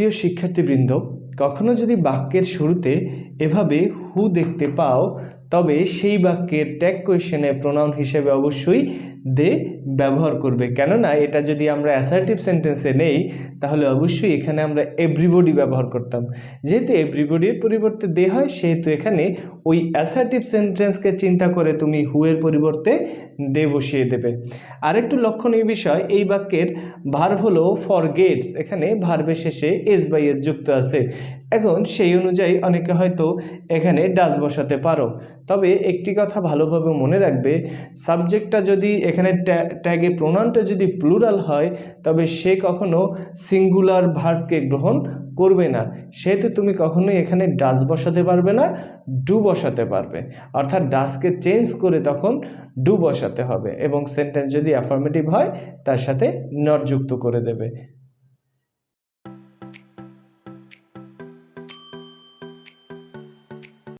প্রিয় শিক্ষার্থীবৃন্দ কখনো যদি বাক্যের শুরুতে এভাবে হু দেখতে পাও তবে সেই বাক্যের ট্যাগ কোয়েশনে প্রোনাউন হিসেবে অবশ্যই দে ব্যবহার করবে। কেননা এটা যদি আমরা অ্যাসার্টিভ সেন্টেন্সে নেই, তাহলে অবশ্যই এখানে আমরা এভরিবডি ব্যবহার করতাম। যেহেতু এভরিবডির পরিবর্তে দে হয়, সেহেতু এখানে ওই অ্যাসার্টিভ সেন্টেন্সকে চিন্তা করে তুমি হুয়ের পরিবর্তে দে বসিয়ে দেবে। আরেকটু লক্ষণীয় বিষয়, এই বাক্যের ভার্ব হলো ফর গেটস এখানে ভার্বের শেষে এস বাই এস যুক্ত আছে। এখন সেই অনুযায়ী অনেকে হয়তো এখানে ডাস বসাতে পারো। তবে একটি কথা ভালোভাবে মনে রাখবে, সাবজেক্টটা যদি এখানে ট্যাগে প্রোনাউনটা যদি প্লুরাল হয়, তবে সে কখনো সিঙ্গুলার ভার্বকে গ্রহণ করবে না। সেহেতু তুমি কখনোই এখানে ডাস বসাতে পারবে না, ডু বসাতে পারবে। অর্থাৎ ডাসকে চেঞ্জ করে তখন ডু বসাতে হবে এবং সেন্টেন্স যদি অ্যাফার্মেটিভ হয়, তার সাথে নট যুক্ত করে দেবে।